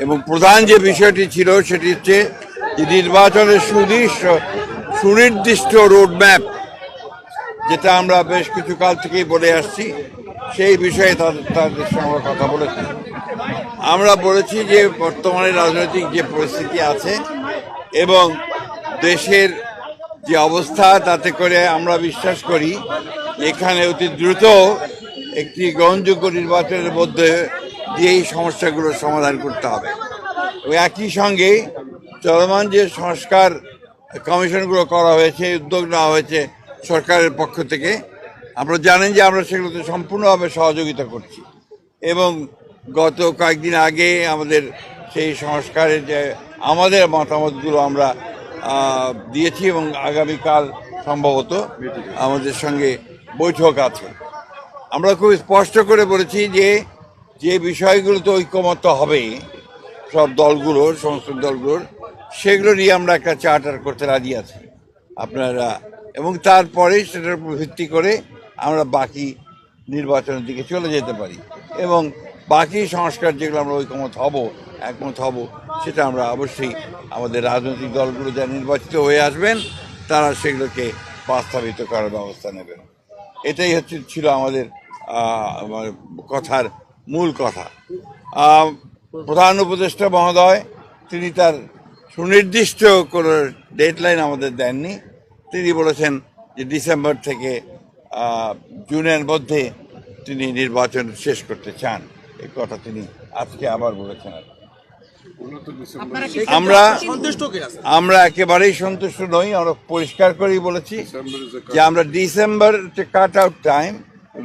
এবং প্রধান যে বিষয়টি ছিল সেটি হচ্ছে যে নির্বাচনের সুনির্দিষ্ট সুনির্দিষ্ট রোডম্যাপ, যেটা আমরা বেশ কিছু কাল থেকেই বলে আসছি, সেই বিষয়ে তাদের তাদের সঙ্গে কথা বলেছি। আমরা বলেছি যে বর্তমানে রাজনৈতিক যে পরিস্থিতি আছে এবং দেশের যে অবস্থা, তাতে করে আমরা বিশ্বাস করি এখানে অতি দ্রুত একটি গ্রহণযোগ্য নির্বাচনের মধ্যে দিয়ে এই সমস্যাগুলোর সমাধান করতে হবে। একই সঙ্গে চলমান যে সংস্কার কমিশনগুলো করা হয়েছে, উদ্যোগ নেওয়া হয়েছে সরকারের পক্ষ থেকে, আমরা জানেন যে আমরা সেগুলোতে সম্পূর্ণভাবে সহযোগিতা করছি। এবং গত কয়েকদিন আগে আমাদের সেই সংস্কারের যে আমাদের মতামতগুলো আমরা দিয়েছি এবং আগামীকাল সম্ভবত আমাদের সঙ্গে বৈঠক আছে। আমরা খুব স্পষ্ট করে বলেছি যে যে বিষয়গুলোতে ঐক্যমত হবে সব দলগুলোর সমস্ত দলগুলোর, সেগুলো নিয়ে আমরা একটা চার্টার করতে রাজি আছি। আপনারা, এবং তারপরে সেটার উপর ভিত্তি করে আমরা বাকি নির্বাচনের দিকে চলে যেতে পারি। এবং বাকি সংস্কার যেগুলো আমরা ঐকমত হব, একমত হব, সেটা আমরা অবশ্যই আমাদের রাজনৈতিক দলগুলো যা নির্বাচিত হয়ে আসবেন, তারা সেগুলোকে বাস্তবায়িত করার ব্যবস্থা নেবেন। এটাই হচ্ছে, ছিল আমাদের কথার মূল কথা। প্রধান উপদেষ্টা মহোদয় তিনি তার সুনির্দিষ্ট কোনো ডেডলাইন আমাদের দেননি। তিনি বলেছেন যে ডিসেম্বর থেকে জুনের মধ্যে তিনি নির্বাচন শেষ করতে চান। এই কথা তিনি আজকে আবার বলেছেন আর আমরা সন্তুষ্ট কিনা? স্যার? আমরা একেবারেই সন্তুষ্ট নই আমরা পরিষ্কার করেই বলেছি যে আমরা ডিসেম্বর কাট আউট টাইম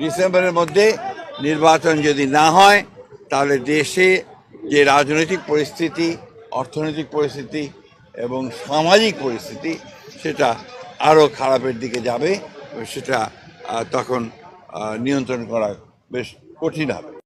ডিসেম্বরের মধ্যে নির্বাচন যদি না হয়, তাহলে দেশে যে রাজনৈতিক পরিস্থিতি, অর্থনৈতিক পরিস্থিতি এবং সামাজিক পরিস্থিতি, সেটা আরও খারাপের দিকে যাবে সেটা তখন নিয়ন্ত্রণ করা বেশ কঠিন হবে।